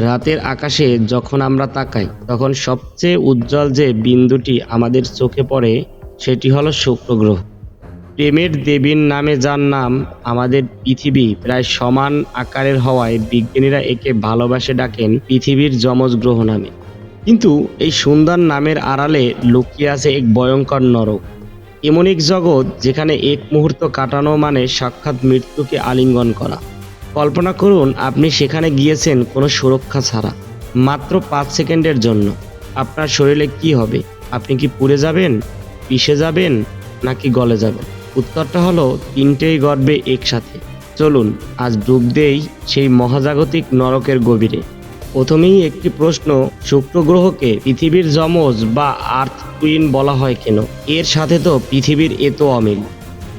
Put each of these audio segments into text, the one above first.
রাতের আকাশে যখন আমরা তাকাই, তখন সবচেয়ে উজ্জ্বল যে বিন্দুটি আমাদের চোখে পড়ে, সেটি হলো শুক্র গ্রহ প্রেমের দেবীর নামে যার নাম আমাদের পৃথিবী প্রায় সমান আকারের হওয়ায় বিজ্ঞানীরা একে ভালোবাসে ডাকেন পৃথিবীর যমজ গ্রহ নামে। কিন্তু এই সুন্দর নামের আড়ালে লুকিয়ে আছে এক ভয়ঙ্কর নরক। এমন এক জগৎ যেখানে এক মুহূর্ত কাটানো মানে সাক্ষাৎ মৃত্যুকে আলিঙ্গন করা। কল্পনা করুন, আপনি সেখানে গিয়েছেন কোনো সুরক্ষা ছাড়া, মাত্র পাঁচ সেকেন্ডের জন্য। আপনার শরীরে কি হবে? আপনি কি পুড়ে যাবেন? পিষে যাবেন? নাকি গলে যাবেন? উত্তরটা হলো, তিনটেই গর্বে একসাথে। চলুন, আজ ডুব দেই সেই মহাজাগতিক নরকের গভীরে। প্রথমেই একটি প্রশ্ন, শুক্র গ্রহকে পৃথিবীর যমজ বা আর্থ কুইন বলা হয় কেন? এর সাথে তো পৃথিবীর এত অমিল।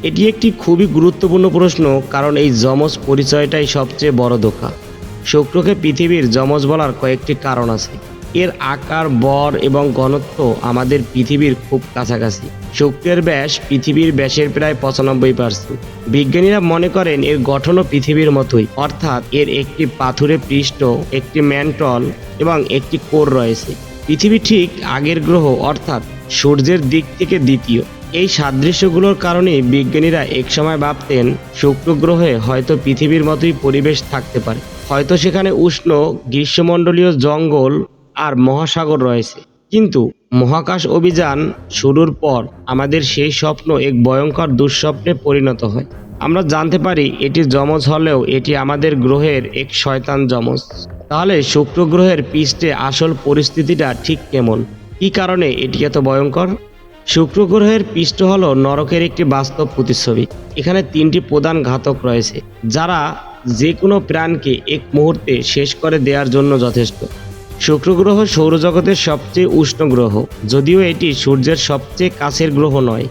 এটি একটি খুবই গুরুত্বপূর্ণ প্রশ্ন, কারণ এই যমজ পরিচয়টাই সবচেয়ে বড় ধোকা। শুক্রকে পৃথিবীর যমজ বলার কয়েকটি কারণ আছে। এর আকার, বর এবং ঘনত্ব আমাদের পৃথিবীর খুব কাছাকাছি। শুক্রের ব্যাস পৃথিবীর ব্যাসের প্রায় পঁচানব্বই পার্সেন্ট বিজ্ঞানীরা মনে করেন এর গঠনও পৃথিবীর মতোই, অর্থাৎ এর একটি পাথুরে পৃষ্ঠ, একটি ম্যান্টল এবং একটি কোর রয়েছে। পৃথিবী ঠিক আগের গ্রহ, অর্থাৎ সূর্যের দিক থেকে দ্বিতীয়। এই সাদৃশ্যগুলোর কারণে বিজ্ঞানীরা একসময় ভাবতেন, শুক্র গ্রহে হয়তো পৃথিবীর মতোই পরিবেশ থাকতে পারে। হয়তো সেখানে উষ্ণ গ্রীষ্মমণ্ডলীয় জঙ্গল আর মহাসাগর রয়েছে। কিন্তু মহাকাশ অভিযান শুরুর পর আমাদের সেই স্বপ্ন এক ভয়ঙ্কর দুঃস্বপ্নে পরিণত হয়। আমরা জানতে পারি এটি যমজ হলেও এটি আমাদের গ্রহের এক শয়তান যমজ। তাহলে শুক্র গ্রহের পৃষ্ঠে আসল পরিস্থিতিটা ঠিক কেমন? কী কারণে এটি এত ভয়ঙ্কর? শুক্র গ্রহের পৃষ্ঠ হল নরকের একটি বাস্তব প্রতিচ্ছবি। এখানে তিনটি প্রধান ঘাতক রয়েছে, যারা যে কোনো প্রাণকে এক মুহূর্তে শেষ করে দেওয়ার জন্য যথেষ্ট। শুক্র গ্রহ সৌরজগতের সবচেয়ে উষ্ণ গ্রহ, যদিও এটি সূর্যের সবচেয়ে কাছের গ্রহ নয়।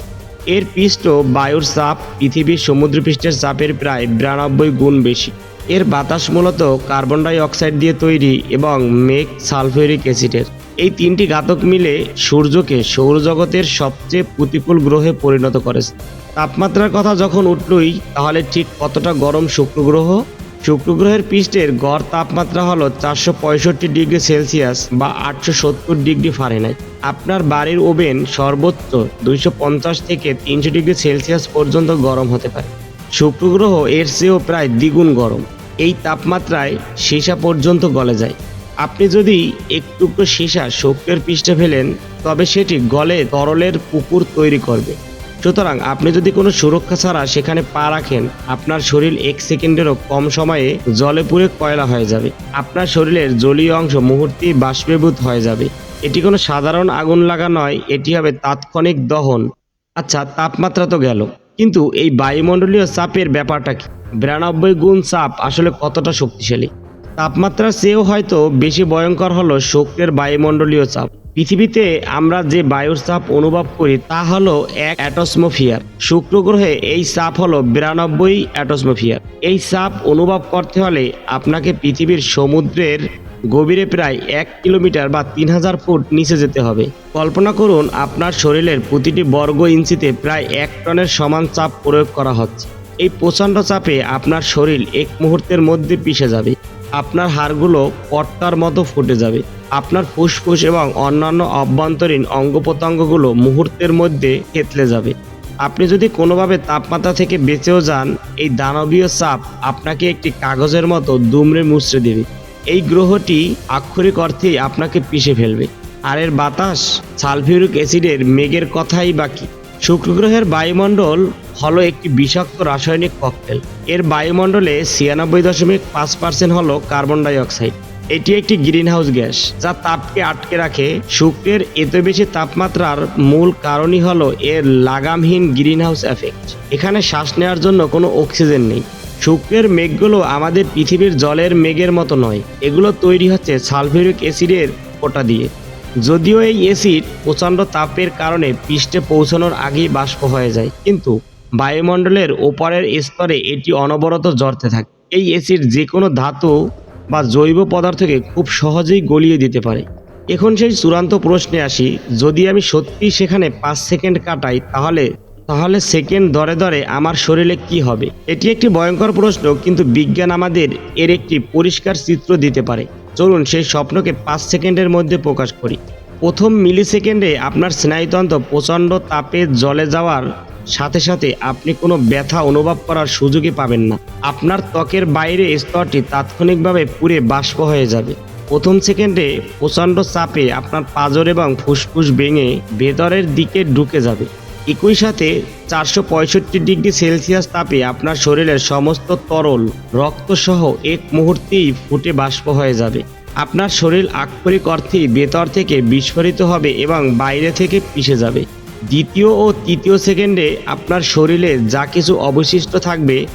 এর পৃষ্ঠ বায়ুর চাপ পৃথিবীর সমুদ্রপৃষ্ঠের চাপের প্রায় বিরানব্বই গুণ বেশি। এর বাতাস মূলত কার্বন ডাই অক্সাইড দিয়ে তৈরি এবং মেঘ সালফিউরিক অ্যাসিডের। এই তিনটি ঘাতক মিলে সূর্যকে সৌরজগতের সবচেয়ে প্রতিকূল গ্রহে পরিণত করেছে তাপমাত্রার কথা যখন উঠলই, তাহলে ঠিক কতটা গরম শুক্র গ্রহ শুক্র গ্রহের পৃষ্ঠের গড় তাপমাত্রা হলো চারশো পঁয়ষট্টি ডিগ্রি সেলসিয়াস বা আটশো সত্তর ডিগ্রি ফারেনহাইট। আপনার বাড়ির ওভেন সর্বোচ্চ দুইশো পঞ্চাশ থেকে তিনশো ডিগ্রি সেলসিয়াস পর্যন্ত গরম হতে পারে। শুক্র গ্রহ এর চেয়েও প্রায় দ্বিগুণ গরম। এই তাপমাত্রায় সীসা পর্যন্ত গলে যায়। আপনি যদি এক টুকরো সীসা শুক্রের পৃষ্ঠে ফেলেন, তবে সেটি গলে তরলের পুকুর তৈরি করবে। সুতরাং আপনি যদি কোনো সুরক্ষা ছাড়া সেখানে পা রাখেন, আপনার শরীর এক সেকেন্ডেরও কম সময়ে জলে পুড়ে কয়লা হয়ে যাবে। আপনার শরীরের জলীয় অংশ মুহূর্তেই বাষ্পীভূত হয়ে যাবে। এটি কোনো সাধারণ আগুন লাগা নয়, এটি হবে তাৎক্ষণিক দহন। আচ্ছা তাপমাত্রা তো গেল। কিন্তু এই বায়ুমণ্ডলীয় চাপের ব্যাপারটা কি? বিরানব্বই গুণ চাপ আসলে কতটা শক্তিশালী? তাপমাত্রার চেয়েও হয়তো বেশি ভয়ঙ্কর হলো শুক্রের বায়ুমণ্ডলীয় চাপ। পৃথিবীতে আমরা যে বায়ুর চাপ অনুভব করি তা হলো এক অ্যাটসমোফিয়ার শুক্র গ্রহে এই চাপ হলো বিরানব্বই অ্যাটসমোফিয়ার এই চাপ অনুভব করতে হলে আপনাকে পৃথিবীর সমুদ্রের গভীরে প্রায় এক কিলোমিটার বা তিন হাজার ফুট নিচে যেতে হবে। কল্পনা করুন, আপনার শরীরের প্রতিটি বর্গ ইঞ্চিতে প্রায় এক টনের সমান চাপ প্রয়োগ করা হচ্ছে। এই প্রচণ্ড চাপে আপনার শরীর এক মুহূর্তের মধ্যে পিষে যাবে। আপনার হাড়গুলো পট্টার মতো ফুটে যাবে। আপনার ফুসফুস এবং অন্যান্য অভ্যন্তরীণ অঙ্গ প্রত্যঙ্গগুলো মুহূর্তের মধ্যে থেতলে যাবে। আপনি যদি কোনোভাবে তাপমাত্রা থেকে বেঁচেও যান, এই দানবীয় চাপ আপনাকে একটি কাগজের মতো দুমড়ে মুচড়ে দেবে। এই গ্রহটি আক্ষরিক অর্থেই আপনাকে পিষে ফেলবে। আর এর বাতাস সালফিউরিক অ্যাসিডের মেঘের কথাই বাকি। শুক্র গ্রহের বায়ুমণ্ডল হলো একটি বিষাক্ত রাসায়নিক ককটেল। এর বায়ুমণ্ডলে ছিয়ানব্বই দশমিক পাঁচ পার্সেন্ট হলো কার্বন ডাই অক্সাইড এটি একটি গ্রিনহাউস গ্যাস, যা তাপকে আটকে রাখে। শুক্রের এত বেশি তাপমাত্রার মূল কারণই হলো এর লাগামহীন গ্রিনহাউস এফেক্ট। এখানে শ্বাস নেওয়ার জন্য কোনো অক্সিজেন নেই। শুক্রের মেঘগুলো আমাদের পৃথিবীর জলের মেঘের মতো নয়। এগুলো তৈরি হচ্ছে সালফিউরিক অ্যাসিডের কোটা দিয়ে। যদিও এই অ্যাসিড প্রচণ্ড তাপের কারণে পৃষ্ঠে পৌঁছানোর আগেই বাষ্প হয়ে যায়। কিন্তু বায়ুমণ্ডলের ওপরের স্তরে এটি অনবরত জ্বরতে থাকে। এই অ্যাসিড যে কোনো ধাতু বা জৈব পদার্থকে খুব সহজেই গলিয়ে দিতে পারে। এখন সেই চূড়ান্ত প্রশ্নে আসি, যদি আমি সত্যি সেখানে পাঁচ সেকেন্ড কাটাই, তাহলে তাহলে সেকেন্ড দরে দরে আমার শরীরে কি হবে? এটি একটি ভয়ঙ্কর প্রশ্ন, কিন্তু বিজ্ঞান আমাদের এর একটি পরিষ্কার চিত্র দিতে পারে। চলুন সেই স্বপ্নকে পাঁচ সেকেন্ডের মধ্যে প্রকাশ করি। প্রথম মিলি সেকেন্ডে আপনার স্নায়ুতন্ত্র প্রচণ্ড তাপে জলে যাওয়ার সাথে সাথে আপনি কোনো ব্যথা অনুভব করার সুযোগই পাবেন না। আপনার ত্বকের বাইরে স্তরটি তাৎক্ষণিকভাবে পুড়ে বাষ্প হয়ে যাবে। প্রথম সেকেন্ডে প্রচণ্ড চাপে আপনার পাঁজর এবং ফুসফুস ভেঙে ভেতরের দিকে ঢুকে যাবে। একই সাথে চারশো পঁয়ষট্টি ডিগ্রি সেলসিয়াস তাপে আপনার শরীরের সমস্ত তরল, রক্তসহ এক মুহূর্তেই ফুটে বাষ্প হয়ে যাবে। আপনার শরীর আক্ষরিক অর্থেই ভেতর থেকে বিস্ফোরিত হবে এবং বাইরে থেকে পিষে যাবে। দ্বিতীয় ও তৃতীয় সেকেন্ডে আপনার শরীরে যা কিছু অবশিষ্ট থাকবে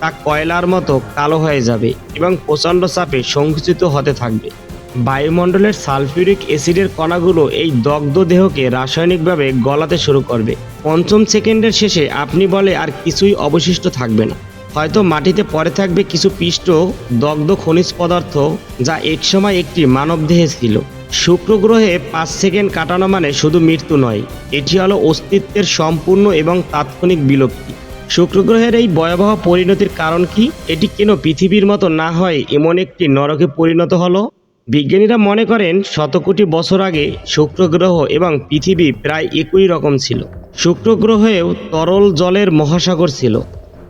তা কয়লার মতো কালো হয়ে যাবে এবং প্রচণ্ড চাপে সংকুচিত হতে থাকবে। বায়ুমণ্ডলের সালফিউরিক অ্যাসিডের কণাগুলো এই দগ্ধ দেহকে রাসায়নিকভাবে গলাতে শুরু করবে। পঞ্চম সেকেন্ডের শেষে আপনি বলে আর কিছুই অবশিষ্ট থাকবে না। হয়তো মাটিতে পড়ে থাকবে কিছু পিষ্ট, দগ্ধ খনিজ পদার্থ যা একসময় একটি মানবদেহে ছিল। শুক্র গ্রহে পাঁচ সেকেন্ড কাটানো মানে শুধু মৃত্যু নয়, এটি হলো অস্তিত্বের সম্পূর্ণ এবং তাৎক্ষণিক বিলুপ্তি। শুক্র গ্রহের এই ভয়াবহ পরিণতির কারণ কি? এটি কেন পৃথিবীর মতো না হয় এমন একটি নরকে পরিণত হলো? বিজ্ঞানীরা মনে করেন শত কোটি বছর আগে শুক্র গ্রহ এবং পৃথিবী প্রায় একই রকম ছিল। শুক্র গ্রহেও তরল জলের মহাসাগর ছিল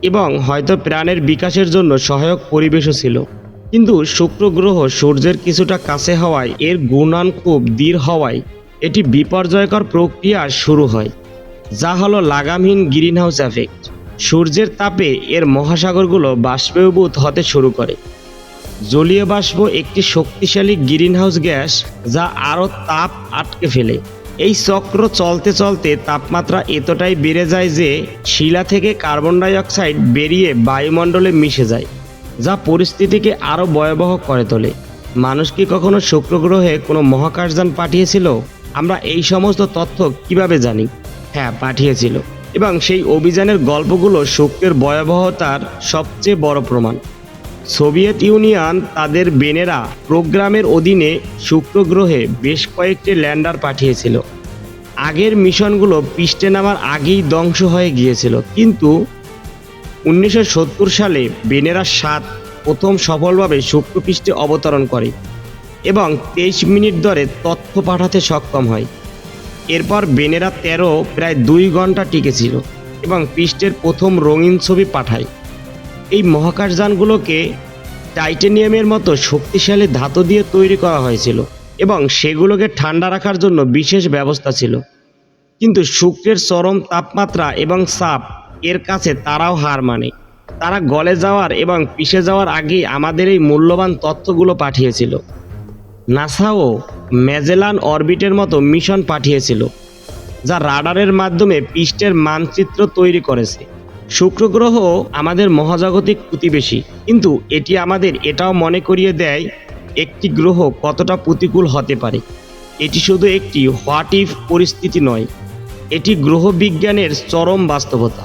এবং হয়তো প্রাণের বিকাশের জন্য সহায়ক পরিবেশও ছিল। কিন্তু শুক্র গ্রহ সূর্যের কিছুটা কাছে হওয়ায় এর গুণান খুব দৃঢ় হওয়ায় এটি বিপর্যয়কর প্রক্রিয়া শুরু হয়, যা হলো লাগামহীন গ্রিনহাউস এফেক্ট। সূর্যের তাপে এর মহাসাগরগুলো বাষ্পীভূত হতে শুরু করে। জলীয় বাষ্প একটি শক্তিশালী গ্রিনহাউস গ্যাস যা আরও তাপ আটকে ফেলে। এই চক্র চলতে চলতে তাপমাত্রা এতটাই বেড়ে যায় যে শিলা থেকে কার্বন ডাই অক্সাইড বেরিয়ে বায়ুমণ্ডলে মিশে যায়। যা পরিস্থিতিকে আরও ভয়াবহ করে তোলে। মানুষ কি কখনো শুক্র গ্রহে কোনো মহাকাশযান পাঠিয়েছিল? আমরা এই সমস্ত তথ্য কীভাবে জানি? হ্যাঁ পাঠিয়েছিল। এবং সেই অভিযানের গল্পগুলো শুক্রের ভয়াবহতার সবচেয়ে বড় প্রমাণ। সোভিয়েত ইউনিয়ন তাদের বেনেরা প্রোগ্রামের অধীনে শুক্র গ্রহে বেশ কয়েকটি ল্যান্ডার পাঠিয়েছিল। আগের মিশনগুলো পৃষ্ঠে নামার আগেই ধ্বংস হয়ে গিয়েছিল। কিন্তু উনিশশো সত্তর সালে বেনেরা সাত প্রথম সফলভাবে শুক্রপৃষ্ঠে অবতরণ করে এবং তেইশ মিনিট ধরে তথ্য পাঠাতে সক্ষম হয়। এরপর বেনেরা তেরো, প্রায় দুই ঘণ্টা টিকেছিল এবং পৃষ্ঠের প্রথম রঙিন ছবি পাঠায়। এই মহাকাশযানগুলোকে টাইটেনিয়ামের মতো শক্তিশালী ধাতু দিয়ে তৈরি করা হয়েছিল এবং সেগুলোকে ঠান্ডা রাখার জন্য বিশেষ ব্যবস্থা ছিল। কিন্তু শুক্রের চরম তাপমাত্রা এবং চাপ এর কাছে তারাও হার মানে। তারা গলে যাওয়ার এবং পিষে যাওয়ার আগেই আমাদের এই মূল্যবান তথ্যগুলো পাঠিয়েছিল। নাসাও ম্যাজেলান অরবিটের মতো মিশন পাঠিয়েছিল, যা রাডারের মাধ্যমে পৃষ্ঠের মানচিত্র তৈরি করেছে। শুক্র গ্রহ আমাদের মহাজাগতিক প্রতিবেশী, কিন্তু এটি আমাদের এটাও মনে করিয়ে দেয় একটি গ্রহ কতটা প্রতিকূল হতে পারে। এটি শুধু একটি হোয়াট ইফ পরিস্থিতি নয়, এটি গ্রহবিজ্ঞানের চরম বাস্তবতা।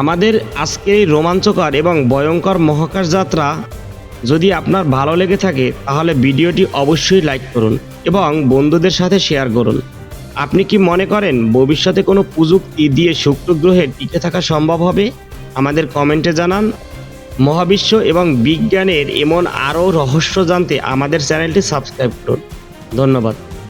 আমাদের আজকের এই রোমাঞ্চকর এবং ভয়ঙ্কর মহাকাশ যাত্রা যদি আপনার ভালো লেগে থাকে, তাহলে ভিডিওটি অবশ্যই লাইক করুন এবং বন্ধুদের সাথে শেয়ার করুন। আপনি কি মনে করেন, ভবিষ্যতে কোনো প্রযুক্তি দিয়ে শুক্র গ্রহে টিকে থাকা সম্ভব হবে? আমাদের কমেন্টে জানান। মহাবিশ্ব এবং বিজ্ঞানের এমন আরও রহস্য জানতে আমাদের চ্যানেলটি সাবস্ক্রাইব করুন। ধন্যবাদ।